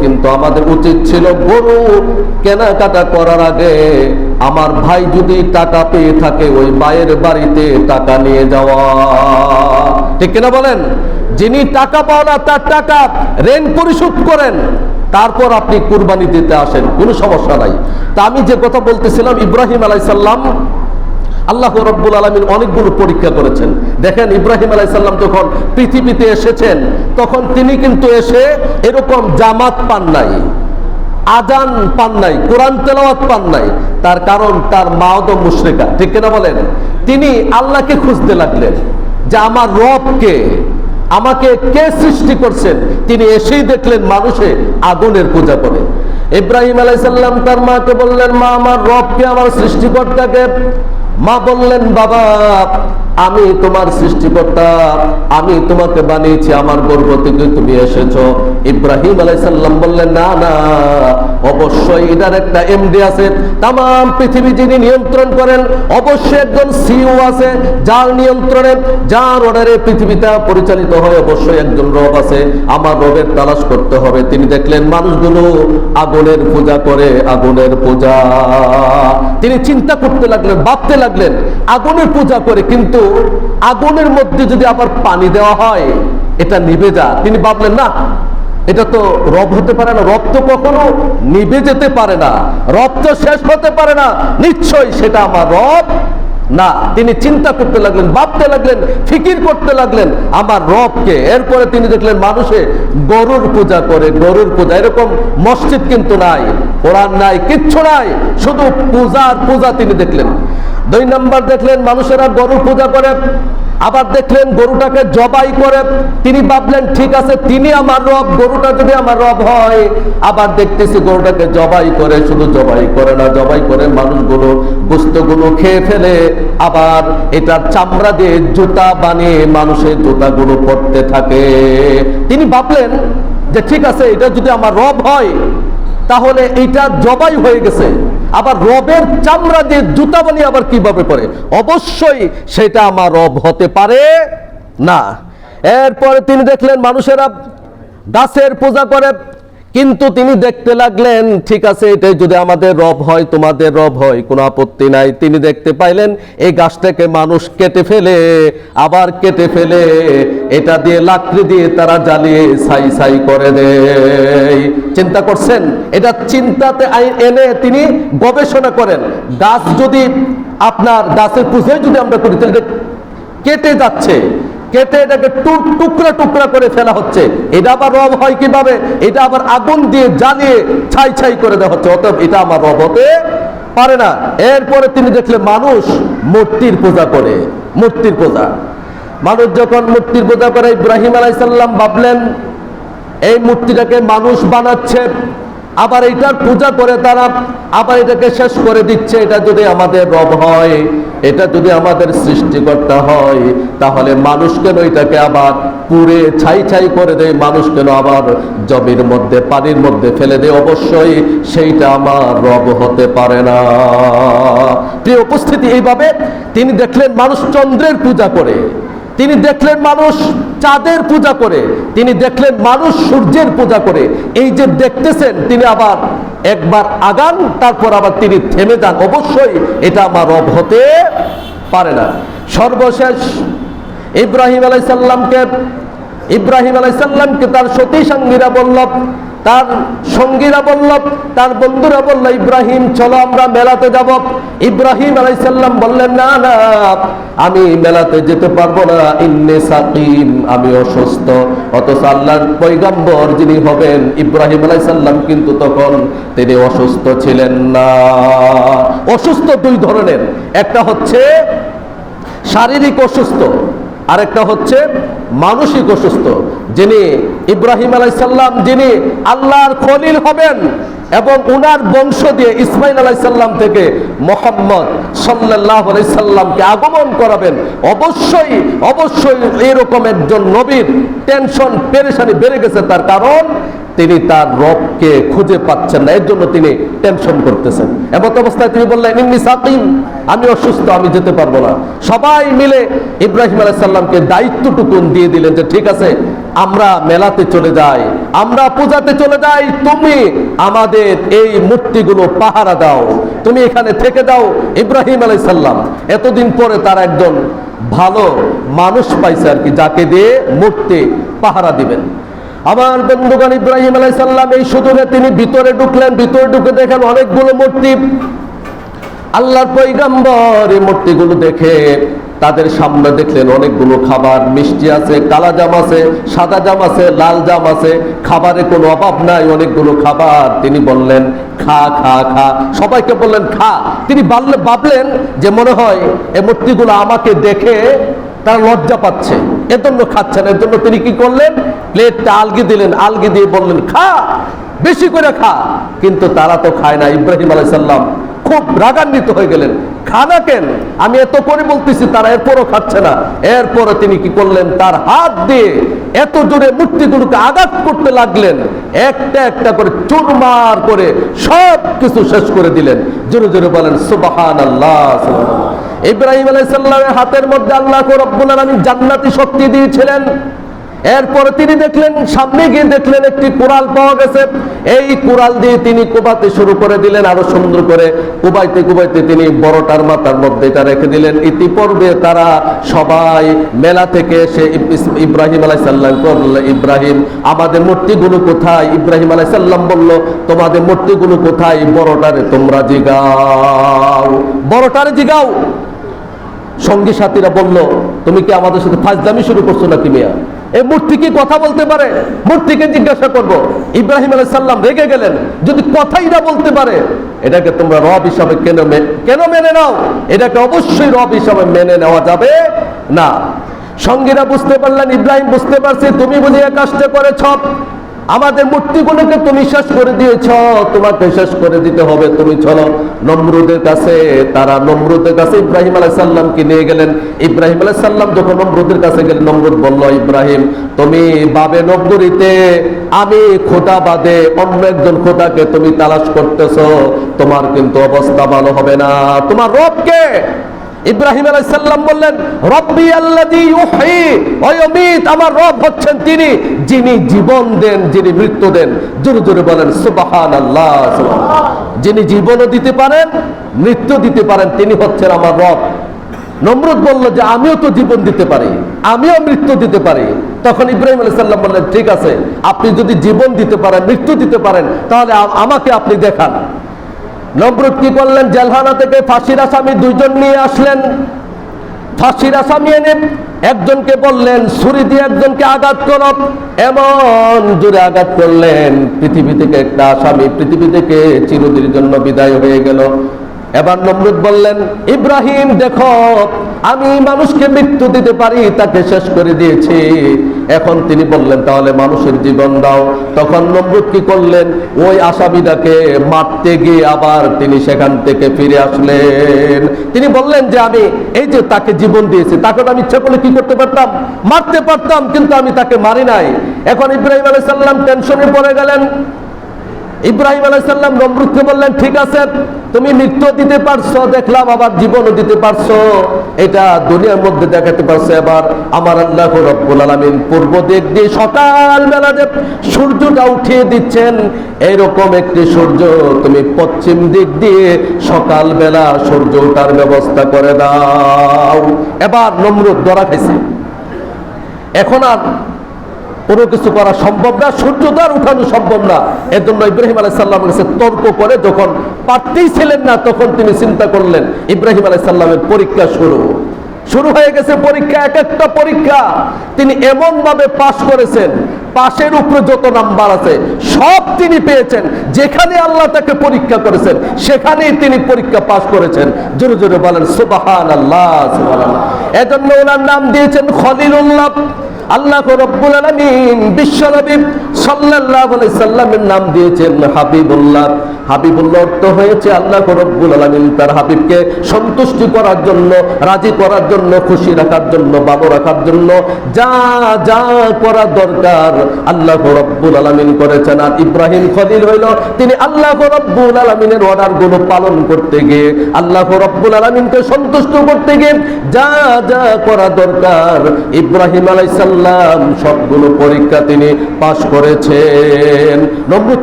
কিন্তু আমাদের উচিত ছিল গরু কেনাকাটা করার আগে আমার ভাই যদি টাকা পেয়ে থাকে ওই ভাইয়ের বাড়িতে টাকা নিয়ে যাওয়া। ঠিক কিনা বলেন? যিনি টাকা পাওয়া তার টাকা ঋণ পরিশোধ করেন, তারপর আপনি কুরবানি দিতে আসেন, কোনো সমস্যা নাই। তা আমি যে কথা বলতেছিলাম, ইব্রাহিম আলাইসাল্লাম আল্লাহ রব্বুল আলমিন অনেকগুলো পরীক্ষা করেছেন। দেখেন ইব্রাহিম আলাইসাল্লাম যখন পৃথিবীতে এসেছেন, তখন তিনি কিন্তু এসে এরকম জামাত পান নাই, আজান পান নাই, কোরআন তেলাওয়াত পান নাই। তার কারণ তার মাও তো মুশ্রিকা। ঠিক কিনা বলেন? তিনি আল্লাহকে খুঁজতে লাগলেন যে আমার রবকে আমাকে কে সৃষ্টি করছেন? তিনি এসেই দেখলেন মানুষে আগুনের পূজা করে। ইব্রাহিম আলাইসাল্লাম তার মাকে বললেন, মা, আমার রবকে আমার সৃষ্টিকর্তাকে? মা বললেন বাবা আমি তোমার সৃষ্টিকর্তা, আমি তোমাকে বানিয়েছি, আমার গর্ব থেকে তুমি এসেছ। ইব্রাহিম আলাইসাল্লাম বললেন, না না, অবশ্যই এটার একটা এমডি আছে। তাম পৃথিবী যিনি নিয়ন্ত্রণ করেন, অবশ্যই একজন সিও আছে, যার নিয়ন্ত্রণে, যার অর্ডারে পৃথিবীটা পরিচালিত হয়, অবশ্যই একজন রব আছে। আমার রবের তালাশ করতে হবে। তিনি দেখলেন, মানুষগুলো আগুনের পূজা করে, আগুনের পূজা। তিনি চিন্তা করতে লাগলেন, ভাবতে লাগলেন, আগুনের পূজা করে, কিন্তু আগুনের মধ্যে যদি আবার পানি দেওয়া হয়, এটা নিভে যা। তিনি ভাবলেন, না, এটা তো রব হতে পারে না। রব তো কখনো নিভে যেতে পারে না। রব তো শেষ হতে পারে না। নিশ্চয়ই সেটা আমার রব। না, তিনি চিন্তা করতে লাগলেন, ভাবতে লাগলেন, ফিকির করতে লাগলেন, আমার রবকে। এরপরে তিনি দেখলেন, মানুষে গরুর পূজা করে, গরুর পূজা। এরকম মসজিদ কিন্তু নাই। কোরআন নাই, কিচ্ছু নাই, শুধু পূজার পূজা তিনি দেখলেন। দুই নম্বর দেখলেন মানুষেরা গরুর পূজা করে, আবার দেখলেন গরুটাকে জবাই করে। তিনি ভাবলেন, ঠিক আছে, তিনি আমার রব, গরুটা যদি আমার রব হয়। আবার দেখতেছি গরুটাকে জবাই করে, শুধু জবাই করে না, জবাই করে মানুষগুলো গুস্তগুলো খেয়ে ফেলে। আবার এটার চামড়া দিয়ে জুতা বানিয়ে মানুষের জুতাগুলো পরতে থাকে। তিনি ভাবলেন যে, ঠিক আছে, এটা যদি আমার রব হয় তাহলে এটা জবাই হয়ে গেছে। আবার রবের চামড়া দিয়ে জুতা বানিয়ে আবার কীভাবে পরে? অবশ্যই সেটা আমার রব হতে পারে না। এরপরে তিনি দেখলেন মানুষেরা গাছের পূজা করে কিন্তু তিনি দেখতে লাগলেন, ঠিক আছে, এটাই যদি আমাদের রব হয়, তোমাদের রব হয়, কোনো আপত্তি নাই। তিনি দেখতে পাইলেন, এই গাছটাকে মানুষ কেটে ফেলে, আবার কেটে ফেলে, এটা দিয়ে লাকড়ি দিয়ে তারা জ্বালিয়ে সাই সাই করে দেয়। চিন্তা করছেন? এটা চিন্তাতে এনে তিনি গবেষণা করেন। গাছ যদি আপনার গাছের পুজোয় যদি আমরা করি, তাহলে কেটে যাচ্ছে। কেটে এটাকে টুক- টুকরা টুকরা করে ফেলা হচ্ছে। এটা আবার রব হয় কীভাবে? এটা আবার আগুন দিয়ে জ্বালিয়ে ছাই ছাই করে দেওয়া হচ্ছে। অতএব এটা আমার রব হতে পারে না। এরপরে তিনি দেখলেন মানুষ মূর্তির পূজা করে, মূর্তির পূজা। মানুষ যখন মূর্তির পূজা করে, ইব্রাহিম আলাইসাল্লাম ভাবলেন, এই মূর্তিটাকে মানুষ বানাচ্ছে। আবার এটার পূজা করে তারা আবার এটাকে শেষ করে দিচ্ছে। এটা যদি আমাদের রব হয়, এটা যদি আমাদের সৃষ্টিকর্তা হয়, তাহলে মানুষ কেন এটাকে আবার পুড়ে ছাই ছাই করে দেয়? মানুষ কেন আবার জমির মধ্যে, পানির মধ্যে ফেলে দেয়? অবশ্যই সেইটা আমার রব হতে পারে না। প্রিয় উপস্থিতি, এইভাবে তিনি দেখলেন মানুষ চন্দ্রের পূজা করে। তিনি দেখলেন মানুষ চাঁদের পূজা করে, তিনি দেখলেন মানুষ সূর্যের পূজা করে। এই যে দেখতেছেন, তিনি আবার একবার আগান, তারপর আবার তিনি থেমে যান। অবশ্যই এটা আমার রব হতে পারে না। সর্বশেষ ইব্রাহিম আলাইসাল্লামকে ইব্রাহিম আলাইসাল্লামকে তার সতী সঙ্গীরা বলল তার সঙ্গীরা বলল, তার বন্ধুরা বলল, ইব্রাহিম, চলো আমরা মেলাতে যাব। ইব্রাহিম আলাইসাল্লাম বললেন, না না, আমি মেলাতে যেতে পারব না। ইন্নে সাকিম, আমি অসুস্থ। অথচ আল্লাহর পৈগম্বর যিনি হবেন ইব্রাহিম আলাইসাল্লাম কিন্তু তখন তিনি অসুস্থ ছিলেন না। অসুস্থ দুই ধরনের। একটা হচ্ছে শারীরিক অসুস্থ আরেকটা হচ্ছে মানসিক অসুস্থ, যিনি ইব্রাহিম আলাইসাল্লাম যিনি আল্লাহর খলিল হবেন এবং উনার বংশ দিয়ে ইসমাইল আলাইসাল্লাম থেকে মোহাম্মদ সাল্লাহ আলাইসাল্লামকে আগমন করাবেন। অবশ্যই অবশ্যই এরকম একজন নবীর টেনশন, পেরেশানি বেড়ে গেছে তার কারণ তিনি তার রবকে খুঁজে পাচ্ছেন না, এর জন্য তিনি টেনশন করতেছেন। এমত অবস্থায় তিনি বললেন, ইন্নি সাকিম আমি অসুস্থ, আমি যেতে পারব না। সবাই মিলে ইব্রাহিম আলাইসাল্লামকে দায়িত্বটুকুন দিয়ে দিলেন যে, ঠিক আছে, আমরা মেলাতে চলে যাই, আমরা পূজাতে চলে যাই, তুমি আমাদের এই মূর্তিগুলো পাহারা দাও, তুমি এখানে থেকে দাও ইব্রাহিম আলাই সাল্লাম এতদিন পরে তার একজন ভালো মানুষ পাইছে আর কি, যাকে দিয়ে মূর্তি পাহারা দিবেন। আমার বন্ধুগণ ইব্রাহিম আলাই সাল্লাম এই সুযোগে তিনি ভিতরে ঢুকলেন, ভিতরে ঢুকে দেখেন অনেকগুলো মূর্তি। আল্লাহর পৈগম্বর এই মূর্তিগুলো দেখে তাদের সামনে দেখলেন অনেকগুলো খাবার, মিষ্টি আছে, কালা জাম আছে, সাদা জাম আছে, লাল জাম আছে, খাবারে কোনো অভাব নাই, অনেকগুলো খাবার। তিনি বললেন, খা খা খা। সবাইকে বললেন, খা। তিনি ভাবলেন যে মনে হয় এই মূর্তিগুলো আমাকে দেখে তারা লজ্জা পাচ্ছে। এর জন্য খাচ্ছেন এর জন্য তিনি কি করলেন? প্লেটটা আলগি দিলেন। আলগি দিয়ে বললেন, খা, বেশি করে খা। কিন্তু তারা তো খায় না। ইব্রাহিম আলাইসাল্লাম খুব রাগান্বিত হয়ে গেলেন। খানা কেন? আমি এত করে বলতেছি, তারা এরপরও খাচ্ছে না। এরপরে তিনি কি করলেন? তার হাত দিয়ে এত জোরে মূর্তিগুলোকে আঘাত করতে লাগলেন। একটা একটা করে চুরমার করে সব কিছু শেষ করে দিলেন। জোরে জোরে বলেন সুবাহান আল্লাহ ইব্রাহিম আলাইসাল্লামের হাতের মধ্যে আল্লাহ রব্বুল আলমী জান্নাতি শক্তি দিয়েছিলেন। এরপরে তিনি দেখলেন, সামনে গিয়ে দেখলেন একটি কোরাল পাওয়া গেছে। এই কোরাল দিয়ে তিনি কোবাতে শুরু করে দিলেন, আরও সুন্দর করে কুবাইতে কুবাইতে তিনি বড়টার মাথার মধ্যে এটা রেখে দিলেন। ইতিপূর্বে তারা সবাই মেলা থেকে এসে ইব্রাহিম আলাই সাল্লাম করল ইব্রাহিম, আমাদের মূর্তিগুলো কোথায়? ইব্রাহিম আলাই সাল্লাম বলল, তোমাদের মূর্তিগুলো কোথায়? বড়টারে তোমরা জিগাও। বড়টারে জিগাও। সঙ্গী সাথীরা বলল, তুমি কি আমাদের সাথে ফাজদামি শুরু করছ নাকি মিয়া? এই মূর্তি কি কথা বলতে পারে? মূর্তিকে জিজ্ঞাসা করব। ইব্রাহিম আলাই সাল্লাম রেগে গেলেন। যদি কথাই না বলতে পারে, এটাকে তোমরা রব হিসাবে কেন কেন মেনে নাও? এটাকে অবশ্যই রব হিসাবে মেনে নেওয়া যাবে না। সঙ্গীরা বুঝতে পারলেন, ইব্রাহিম বুঝতে পারছে, তুমি বুঝি এ কাজটা করেছ। আমাদের মূর্তিগুলোকে তুমি শেষ করে দিয়েছ, তোমাকে শেষ করে দিতে হবে। তুমি চলো নমরুদের কাছে। তারা নমরুদের কাছে ইব্রাহিম আলাই সাল্লামকে নিয়ে গেলেন। ইব্রাহিম আলাই সাল্লাম যখন নমরুদের কাছে গেলেন, নমরুদ বলল, ইব্রাহিম, তুমি বাবে নগরীতে আমি খোদা বাদে অন্য একজন খোদাকে তুমি তালাশ করতেছ। তোমার কিন্তু অবস্থা ভালো হবে না। তোমার রবকে ইব্রাহিম আলাইহিস সালাম বললেন, রব্বি আল্লাযী ইউহয়ী ওয়া ইউমীত। আমার রব হচ্ছেন তিনি, যিনি জীবন দেন, যিনি মৃত্যু দেন। জোরে জোরে বলেন, সুবহানাল্লাহ। যিনি জীবনও দিতে পারেন মৃত্যু দিতে পারেন, তিনি হচ্ছেন আমার রব। নমরুদ বলল যে, আমিও তো জীবন দিতে পারি, আমিও মৃত্যু দিতে পারি। তখন ইব্রাহিম আলাইহিস সালাম বললেন, ঠিক আছে, আপনি যদি জীবন দিতে পারেন, মৃত্যু দিতে পারেন, তাহলে আমাকে আপনি দেখান। নমরুদ কি করলেন জেলহানা থেকে ফাঁসির আসামি দুইজন নিয়ে আসলেন। ফাঁসির আসামি এনে একজনকে বললেন, ছুরি দিয়ে একজনকে আঘাত কর। এমন জোরে আঘাত করলেন, পৃথিবী থেকে একটা আসামি, পৃথিবী থেকে চিরদিনের জন্য বিদায় হয়ে গেল। এবার নমরুদ বললেন, ইব্রাহিম, দেখো আমি মানুষকে মৃত্যু দিতে পারি, তাকে শেষ করে দিয়েছি। এখন তিনি বললেন, তাহলে মানুষের জীবন দাও। তখন নমরুদ কি করলেন? ওই আসামিটাকে মারতে গিয়ে আবার তিনি সেখান থেকে ফিরে আসলেন। তিনি বললেন যে, আমি এই যে তাকে জীবন দিয়েছি, তাকে আমি ইচ্ছা করলে কি করতে পারতাম? মারতে পারতাম, কিন্তু আমি তাকে মারি নাই। এখন ইব্রাহিম আলাইহিস সালাম টেনশনে পড়ে গেলেন। ইব্রাহিম আলাইসাল্লাম নমরুদকে বললেন, ঠিক আছে, তুমি মৃত্যু দিতে পারছ, দেখলাম আবার জীবনও দিতে পারছ। এটা দুনিয়ার মধ্যে দেখাতে পারছ এবার আমার আল্লাহ রব্বুল আলামিন। পূর্ব দিক দিয়ে সকাল বেলা যে সূর্যটা উঠিয়ে দিচ্ছেন এইরকম একটি সূর্য তুমি পশ্চিম দিক দিয়ে সকাল বেলা সূর্য ওঠার ব্যবস্থা করে দাও। এবার নমরুদ ধরা খাইছে। এখন আর কোনো কিছু করা সম্ভব না সূর্যোদয় উঠানো সম্ভব না। এর জন্য ইব্রাহিম আলাই সাল্লামের কাছে তর্ক করে যখন পারতেই ছিলেন না, তখন তিনি চিন্তা করলেন, ইব্রাহিম আলাই সাল্লামের পরীক্ষা শুরু। শুরু হয়ে গেছে পরীক্ষা, এক একটা পরীক্ষা। তিনি এমন ভাবে পাশ করেছেন, পাশের উপরে যত নাম্বার আছে, সব তিনি পেয়েছেন। যেখানে আল্লাহ তাকে পরীক্ষা করেছেন, সেখানেই তিনি পরীক্ষা পাশ করেছেন। জোরে জোরে বলেন সুবাহান আল্লাহ এজন্য ওনার নাম দিয়েছেন খলিলুল্লাহ। আল্লাহ রব্বুল আলামিন বিশ্বনবী সাল্লাল্লাহু আলাইহি সাল্লামের নাম দিয়েছেন হাবিবুল্লাহ। হাবিবুল্লাহ অর্থ হয়েছে আল্লাহ রব্বুল আলামিন তার হাবিবকে সন্তুষ্টি করার জন্য, রাজি করার জন্য, খুশি রাখার জন্য, ভালো রাখার জন্য যা যা করা দরকার আল্লাহ রব্বুল আলামিন করেছেন। আর ইব্রাহিম খলিল হইল, তিনি আল্লাহ রব্বুল আলামিনের অর্ডারগুলো পালন করতে গিয়ে আল্লাহ রব্বুল আলামিনকে সন্তুষ্ট করতে গিয়ে যা যা করা দরকার, ইব্রাহিম আলাইহিস সাল্লাম সবগুলো পরীক্ষা তিনি পাশ করেছেন। নমরুদ